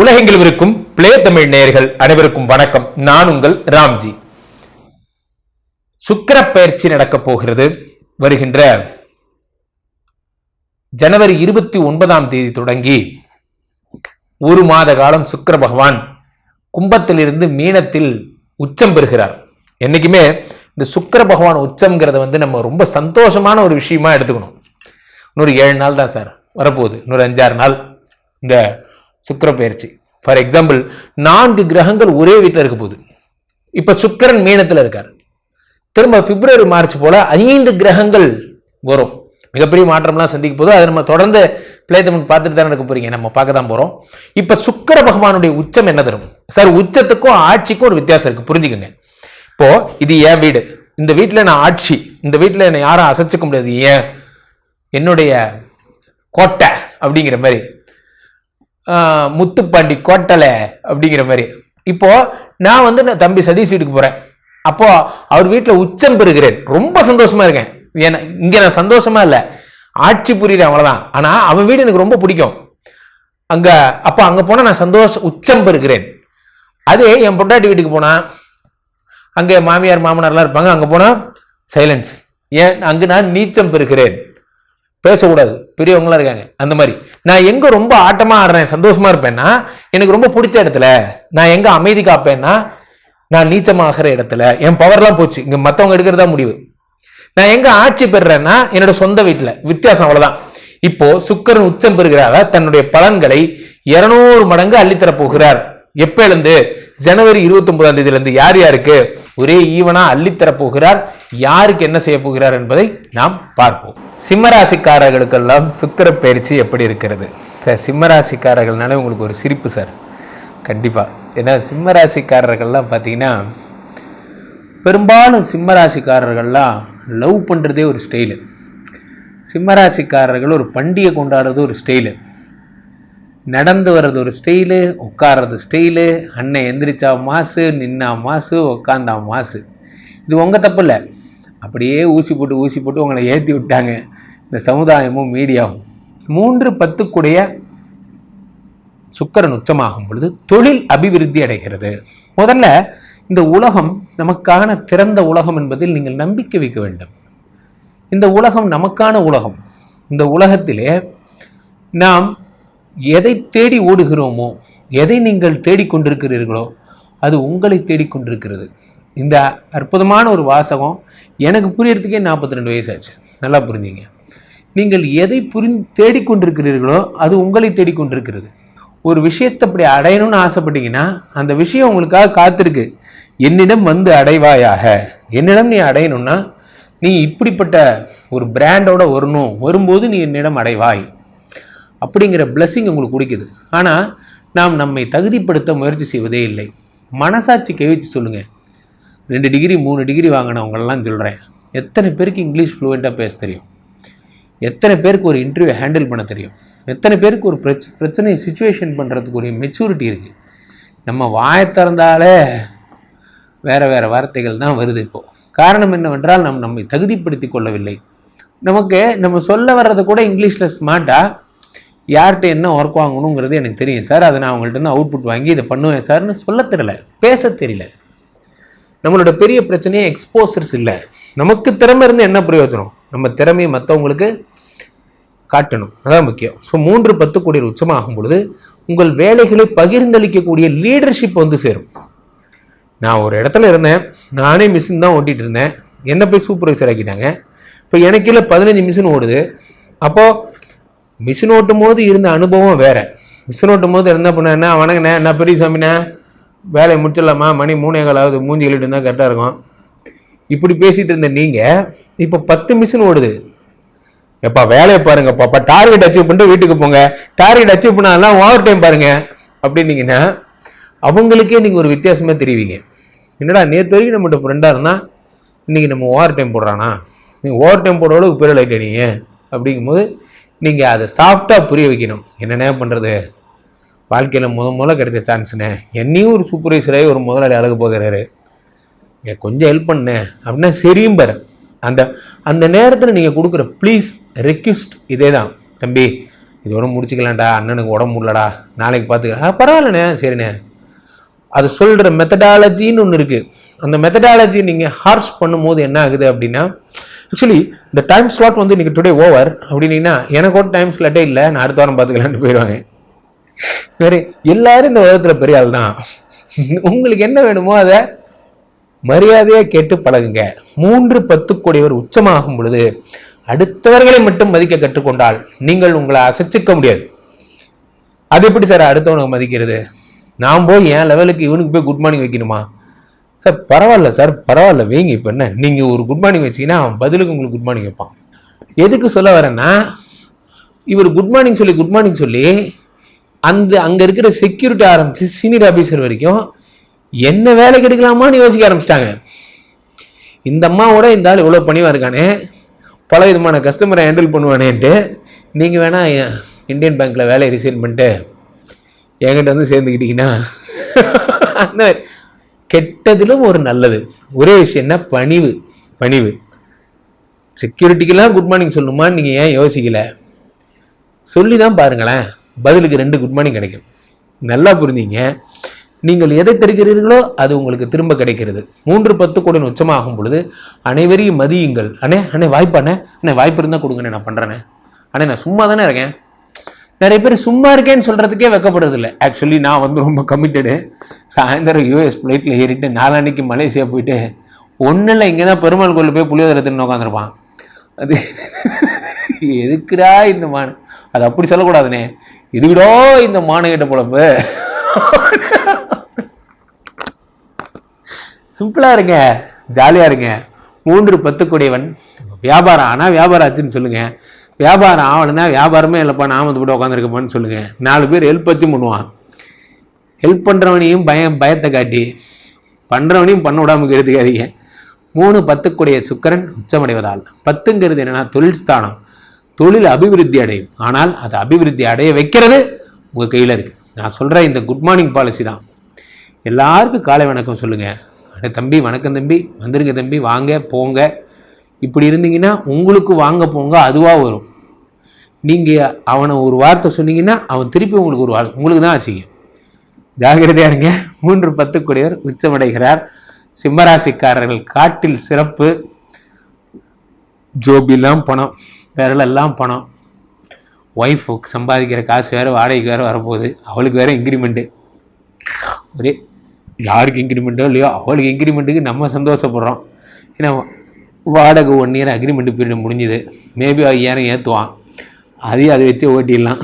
உலகெங்கில் இருக்கும் பிளே தமிழ் நேயர்கள் அனைவருக்கும் வணக்கம். நான் உங்கள் ராம்ஜி. சுக்கர பயிற்சி நடக்கப் போகிறது. வருகின்ற ஜனவரி இருபத்தி ஒன்பதாம் தேதி தொடங்கி ஒரு மாத காலம் சுக்கர பகவான் கும்பத்திலிருந்து மீனத்தில் உச்சம் பெறுகிறார். என்னைக்குமே இந்த சுக்கர பகவான் உச்சம்ங்கிறத வந்து நம்ம ரொம்ப சந்தோஷமான ஒரு விஷயமா எடுத்துக்கணும். இன்னொரு ஏழு நாள் தான் சார் வரப்போகுது. இன்னொரு அஞ்சாறு நாள். இந்த சுக்கிர பயிற்சி ஃபார் எக்ஸாம்பிள் நான்கு கிரகங்கள் ஒரே வீட்டில் இருக்க போகுது. இப்போ சுக்கிரன் மீனத்தில் இருக்கார். திரும்ப பிப்ரவரி மார்ச் போல் ஐந்து கிரகங்கள் வரும். மிகப்பெரிய மாற்றம்லாம் சந்திக்க போது அதை நம்ம தொடர்ந்து பிளே தமிழ் பார்த்துட்டு தான் இருக்க போறீங்க. நம்ம பார்க்க தான் போகிறோம் இப்போ சுக்கிர பகவானுடைய உச்சம் என்ன தரும்? சார் உச்சத்துக்கும் ஆட்சிக்கும் ஒரு வித்தியாசம் இருக்குது புரிஞ்சுக்கோங்க. இப்போ இது என் வீடு. இந்த வீட்டில் நான் ஆட்சி. இந்த வீட்டில் என்னை யாரும் அசைச்சிக்க முடியாது. ஏன்? என்னுடைய கோட்டை அப்படிங்கிற மாதிரி. முத்துப்பாண்டி கோட்டலை அப்படிங்கிற மாதிரி. இப்போ நான் வந்து நான் தம்பி சதீஷ் வீட்டுக்கு போறேன். அப்போ அவர் வீட்டில் உச்சம் பெறுகிறேன். ரொம்ப சந்தோஷமா இருக்கேன். ஏன்னா இங்க நான் சந்தோஷமா இல்லை. ஆட்சி புரியுறேன் அவ்வளவுதான் ஆனா அவன் வீடு எனக்கு ரொம்ப பிடிக்கும். அங்க அப்போ அங்க போனா நான் சந்தோஷம் உச்சம் பெறுகிறேன். அதே என் பொண்டாட்டி வீட்டுக்கு போனா அங்க மாமியார் மாமனார்லாம் இருப்பாங்க. அங்க போனா சைலன்ஸ் ஏன் அங்கு நான் நீச்சம் பெறுகிறேன். பேசக்கூடாது. பெரியவங்களாம் இருக்காங்க. அந்த மாதிரி. நான் எங்கே ரொம்ப ஆட்டமாக ஆடுறேன் சந்தோஷமாக இருப்பேன்னா எனக்கு ரொம்ப பிடிச்ச இடத்துல நான் எங்கே அமைதி காப்பேன்னா நான் நீச்சமாகிற இடத்துல என் பவர்லாம் போச்சு. இங்கே மற்றவங்க எடுக்கிறதா முடிவு. நான் எங்கே ஆட்சி பெறுறேன்னா என்னோட சொந்த வீட்டில். வித்தியாசம் அவ்வளோதான் இப்போ சுக்கரன் உச்சம் பெறுகிறாரா தன்னுடைய பலன்களை இருநூறு மடங்கு அள்ளித்தரப் போகிறார். எப்ப ஜனவரி இருபத்தி ஒன்பதாம் தேதியிலேருந்து. யார் யாருக்கு? ஒரே ஈவனா அள்ளித்தரப் போகிறார் யாருக்கு என்ன செய்ய போகிறார் என்பதை நாம் பார்ப்போம். சிம்மராசிக்காரர்களுக்கெல்லாம் சுக்கர பயிற்சி எப்படி இருக்கிறது? சார் சிம்மராசிக்காரர்கள்னால உங்களுக்கு ஒரு சிரிப்பு சார். கண்டிப்பாக ஏன்னா சிம்மராசிக்காரர்கள்லாம் பார்த்தீங்கன்னா பெரும்பாலும் சிம்மராசிக்காரர்கள்லாம் லவ் பண்ணுறதே ஒரு ஸ்டைலு. சிம்மராசிக்காரர்கள் ஒரு பண்டிகை கொண்டாடுறது ஒரு ஸ்டைலு. நடந்து வர்றது ஒரு ஸ்டைலு உட்கார்றது ஸ்டைலு அண்ணன் எந்திரிச்சா மாசு நின்னா மாசு உட்காந்தா மாசு. இது உங்கள் தப்பு இல்லை அப்படியே ஊசி போட்டு ஊசி போட்டு உங்களை ஏற்றி விட்டாங்க. இந்த சமுதாயமும் மீடியாவும். மூன்று பத்துக்குடைய சுக்கரன் உச்சமாகும் பொழுது தொழில் அபிவிருத்தி அடைகிறது. முதல்ல இந்த உலகம் நமக்கான திறந்த உலகம் என்பதில் நீங்கள் நம்பிக்கை வைக்க வேண்டும். இந்த உலகம் நமக்கான உலகம். இந்த உலகத்திலே நாம் எதை தேடி ஓடுகிறோமோ எதை நீங்கள் தேடிக்கொண்டிருக்கிறீர்களோ அது உங்களை தேடிக்கொண்டிருக்கிறது இந்த அற்புதமான ஒரு வாசகம் எனக்கு புரியறதுக்கே நாற்பத்தி ரெண்டு வயசாச்சு. நல்லா புரிஞ்சுங்க. நீங்கள் எதை புரி தேடிக்கொண்டிருக்கிறீர்களோ அது உங்களை தேடிக்கொண்டிருக்கிறது ஒரு விஷயத்தை அப்படி அடையணும்னு ஆசைப்பட்டீங்கன்னா அந்த விஷயம் உங்களுக்காக காத்திருக்கு. என்னிடம் வந்து அடைவாயாக. என்னிடம் நீ அடையணும்னா நீ இப்படிப்பட்ட ஒரு பிராண்டோட வரணும். வரும்போது நீ என்னிடம் அடைவாய். அப்படிங்கிற பிளஸ்ஸிங் உங்களுக்கு கொடுக்குது. ஆனால் நாம் நம்மை தகுதிப்படுத்த முயற்சி செய்வதே இல்லை. மனசாட்சி கவிச்சு சொல்லுங்கள் ரெண்டு டிகிரி மூணு டிகிரி வாங்கினவங்களெல்லாம் சொல்கிறேன் எத்தனை பேருக்கு இங்கிலீஷ் ஃப்ளூவெண்ட்டாக பேச தெரியும்? எத்தனை பேருக்கு ஒரு இன்டர்வியூ ஹேண்டில் பண்ண தெரியும்? எத்தனை பேருக்கு ஒரு பிரச் பிரச்சனையை சுச்சுவேஷன் பண்ணுறதுக்கு ஒரு மெச்சூரிட்டி இருக்குது நம்ம வாயை திறந்தாலே வேறு வேறு வார்த்தைகள் தான் வருது இப்போது காரணம் என்னவென்றால் நம் நம்மை தகுதிப்படுத்தி கொள்ளவில்லை. நமக்கு நம்ம சொல்ல வர்றதை கூட இங்கிலீஷில் ஸ்மார்ட்டாக யார்கிட்ட என்ன ஒர்க் வாங்கணுங்கிறது எனக்கு தெரியும் சார். அதை நான் அவங்கள்ட்ட இருந்து அவுட்புட் வாங்கி இதை பண்ணுவேன் சார்னு சொல்ல தெரியல பேச தெரியல. நம்மளோட பெரிய பிரச்சனையே எக்ஸ்போசர்ஸ் இல்லை. நமக்கு திறமை இருந்து என்ன பிரயோஜனம்? நம்ம திறமையை மற்றவங்களுக்கு காட்டணும். அதான் முக்கியம். ஸோ மூன்று பத்து கோடி உச்சமாகும் பொழுது உங்கள் வேலைகளை பகிர்ந்தளிக்கக்கூடிய லீடர்ஷிப் வந்து சேரும். நான் ஒரு இடத்துல இருந்தேன். நானே மிஷின் தான் ஓட்டிகிட்டு இருந்தேன். என்ன போய் சூப்பர்வைசர் ஆக்கிட்டாங்க. இப்போ எனக்கு இல்லை பதினஞ்சு மிஷின் ஓடுது. அப்போது மிஷின் ஓட்டும் போது இருந்த அனுபவம் வேற. மிஷின் ஓட்டும் போது என்ன பண்ணேன்னா வணங்கண்ணே என்ன பெரிய சாமிண்ணே? வேலையை முடிச்சிடலாமா? மணி மூணே காலாவது மூஞ்சி எழுட்டு இருந்தால் கரெக்டாக இருக்கும். இப்படி பேசிட்டு இருந்த நீங்கள் இப்போ பத்து மிஷின் ஓடுது. எப்பா வேலையை பாருங்க பாப்பா டார்கெட் அச்சீவ் பண்ணிட்டு வீட்டுக்கு போங்க. டார்கெட் அச்சீவ் பண்ணாலாம் ஓவர் டைம் பாருங்க அப்படின்னீங்கன்னா அவங்களுக்கே நீங்கள் ஒரு வித்தியாசமே தெரிவிங்க. என்னடா நேற்று வரைக்கும் நம்மகிட்ட ஃப்ரெண்டாக இருந்தால் இன்றைக்கி நம்ம ஓவர் டைம் போடுறானா? நீங்கள் ஓவர் டைம் போடுற அளவுக்கு பெரிய லைட் நீங்கள் அப்படிங்கும்போது நீங்கள் அதை சாஃப்டாக புரிய வைக்கணும். என்னென்ன பண்ணுறது வாழ்க்கையில் முத முதல்ல கிடைச்ச சான்ஸ்ண்ணே என்னையும் ஒரு சூப்பர்வைசராகி ஒரு முதலாளி அழகு போகிறாரு. எனக்கு கொஞ்சம் ஹெல்ப் பண்ணு. அப்படின்னா சரியும் பாரு. அந்த அந்த நேரத்தில் நீங்கள் கொடுக்குற ப்ளீஸ் ரெக்வஸ்ட் இதே தான் தம்பி இதோட முடிச்சுக்கலாம்டா. அண்ணனுக்கு உடம்பு முடியலடா. நாளைக்கு பார்த்துக்கலாம் பரவாயில்லண்ணே. சரிண்ணே. அது சொல்கிற மெத்தடாலஜின்னு ஒன்று இருக்குது அந்த மெத்தடாலஜி நீங்கள் ஹார்ஸ் பண்ணும்போது என்ன ஆகுது அப்படின்னா ஆக்சுவலி இந்த டைம் ஸ்லாட் வந்து இன்னைக்கு டுடே ஓவர் அப்படின்னீங்கன்னா எனக்கு ஒரு டைம் ஸ்லாட்டே இல்லை. நான் அடுத்த வாரம் பார்த்துக்கலான்னு போயிடுவாங்க வேறு எல்லாரும் இந்த உலகத்தில் பெரிய ஆள் தான் உங்களுக்கு என்ன வேணுமோ அதை மரியாதையை கேட்டு பழகுங்க. மூன்று பத்து கோடியவர் உச்சமாகும் பொழுது அடுத்தவர்களை மட்டும் மதிக்க கற்றுக்கொண்டால் நீங்கள் உங்களை அசைச்சிக்க முடியாது. அது எப்படி சார் அடுத்தவனுக்கு மதிக்கிறது? நான் போய் என் லெவலுக்கு இவனுக்கு போய் குட் மார்னிங் வைக்கணுமா? சார் பரவாயில்ல சார் பரவாயில்ல. வைங்க இப்போ என்ன? நீங்கள் ஒரு குட் மார்னிங் வச்சிங்கன்னா அவன் பதிலுக்கு உங்களுக்கு குட் மார்னிங் வைப்பான். எதுக்கு சொல்ல வரேன்னா இவர் குட் மார்னிங் சொல்லி குட் மார்னிங் சொல்லி அந்த அங்கே இருக்கிற செக்யூரிட்டி ஆரம்பிச்சு சீனியர் ஆஃபீஸர் வரைக்கும் என்ன வேலைக்கு எடுக்கலாமான்னு யோசிக்க ஆரம்பிச்சிட்டாங்க. இந்த அம்மாவோட இந்த ஆள் இவ்வளோ பணிவாக இருக்கானே பல விதமான கஸ்டமரை ஹேண்டில் பண்ணுவானேன்ட்டு நீங்கள் வேணால் இந்தியன் பேங்க்கில் வேலையை ரிசைன் பண்ணிட்டு என்கிட்ட வந்து சேர்ந்துக்கிட்டீங்கன்னா அந்த கெட்டதிலும் ஒரு நல்லது. ஒரே விஷயம் என்ன? பணிவு. பணிவு. செக்யூரிட்டிக்கெல்லாம் குட் மார்னிங் சொல்லணுமான்னு நீங்கள் ஏன் யோசிக்கல? சொல்லி தான் பாருங்களேன். பதிலுக்கு ரெண்டு குட் மார்னிங் கிடைக்கும். நல்லா புரிந்தீங்க நீங்கள் எதை தருகிறீர்களோ அது உங்களுக்கு திரும்ப கிடைக்கிறது. மூன்று பத்து கோடி உச்சமாகும் பொழுது அனைவரையும் மதியுங்கள். அண்ணே அண்ணே வாய்ப்பு அண்ணே. அண்ணே வாய்ப்பு இருந்தால் கொடுங்கண்ணே நான் பண்ணுறேண்ணே அண்ணே. நான் சும்மா தானே இருக்கேன். நிறைய பேர் சும்மா இருக்கேன்னு சொல்கிறதுக்கே வெக்கப்படுறது இல்லை ஆக்சுவலி நான் வந்து ரொம்ப கமிட்டடு சாயந்தரம் யூஎஸ் ஃப்ளைட்டில் ஏறிட்டு நாளான்னைக்கு மலேசியா போயிட்டு ஒன்றும் இல்லை இங்கே தான் பெருமாள் கோயில் போய் புளியோதரத்துன்னு உட்காந்துருப்பான் அது எதுக்குடா இந்த மான்? அது அப்படி சொல்லக்கூடாதுனே. இதுக்குடோ இந்த மானகிட்ட பொழப்பு. சிம்பிளாக இருங்க. ஜாலியாக இருங்க. மூன்று பத்து கூடியவன் வியாபாரம். ஆனால் வியாபாரம் ஆச்சுன்னு சொல்லுங்கள் வியாபாரம் ஆகணும்னா வியாபாரமே இல்லைப்பா நாம வந்து போட்டு உட்காந்துருக்கப்பான்னு சொல்லுங்கள் நாலு பேர் ஹெல்ப் பற்றி பண்ணுவான். ஹெல்ப் பண்ணுறவனையும் பயம் பயத்தை காட்டி பண்ணுறவனையும் பண்ண விடாமல் இருக்காதீங்க மூணு பத்துக்குடைய சுக்கரன் உச்சமடைவதால். பத்துங்கிறது என்னன்னா தொழில் ஸ்தானம். தொழில் அபிவிருத்தி அடையும். ஆனால் அது அபிவிருத்தி அடைய வைக்கிறது உங்கள் கையில் இருக்குது நான் சொல்கிற இந்த குட் மார்னிங் பாலிசி தான். எல்லாருக்கும் காலை வணக்கம் சொல்லுங்கள் தம்பி வணக்கம் தம்பி. வந்துருங்க தம்பி. வாங்க போங்க. இப்படி இருந்தீங்கன்னா உங்களுக்கு வாங்க போங்க அதுவாக வரும். நீங்கள் அவனை ஒரு வார்த்தை சொன்னீங்கன்னா அவன் திருப்பி உங்களுக்கு ஒரு வார்த்தை உங்களுக்கு தான் அசிங்கம். ஜாகிரதையா இருங்க. மூன்று பத்து கோடியவர் உச்சமடைகிறார் சிம்மராசிக்காரர்கள் காட்டில் சிறப்பு. ஜோபிலாம் பணம் விரலெல்லாம் பணம். ஒய்ஃப் சம்பாதிக்கிற காசு வேறு வாடகைக்கு வேறு வரப்போகுது. அவளுக்கு வேறு இன்க்ரிமெண்ட்டு ஒரே யாருக்கு இன்க்ரிமெண்ட்டோ இல்லையோ அவளுக்கு இன்க்ரிமெண்ட்டுக்கு நம்ம சந்தோஷப்படுறோம். ஏன்னா வாடகை ஒன் இயர் அக்ரிமெண்ட் பீரியட் முடிஞ்சுது. மேபி ஐயாயிரம் ஏற்றுவான் அதையும் அதை வச்சு ஓட்டிடலாம்.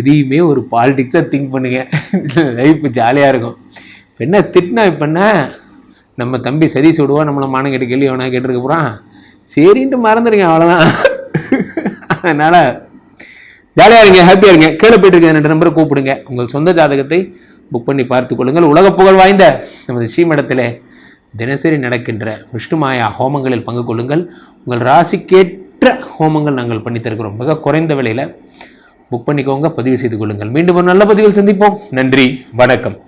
எதையுமே ஒரு பாலிடிக்ஸாக திங்க் பண்ணுங்க. லைஃப் ஜாலியாக இருக்கும். இப்போ என்ன திட்டினா இப்போ என்ன? நம்ம தம்பி சரி சுடுவா நம்மளை மானம் கேட்டு கேள்வி அவனா கேட்டிருக்க போகிறான் சரின்ட்டு மறந்துடுங்க அவ்வளோதான் அதனால் ஜாலியாக இருங்க ஹாப்பியாக இருங்க. கீழே போயிட்டு இருக்க ரெண்டு நம்பரை கூப்பிடுங்க. உங்கள் சொந்த ஜாதகத்தை புக் பண்ணி பார்த்து கொள்ளுங்கள். உலக புகழ் வாய்ந்த நமது ஸ்ரீமடத்திலே தினசரி நடக்கின்ற விஷ்ணுமாயா ஹோமங்களில் பங்கு கொள்ளுங்கள். உங்கள் ராசிக்கேற்ற ஹோமங்கள் நாங்கள் பண்ணித்தருக்கிறோம் மிக குறைந்த விலையில் புக் பண்ணிக்கோங்க பதிவு செய்து கொள்ளுங்கள். மீண்டும் ஒரு நல்ல பதிவில் சந்திப்போம். நன்றி வணக்கம்.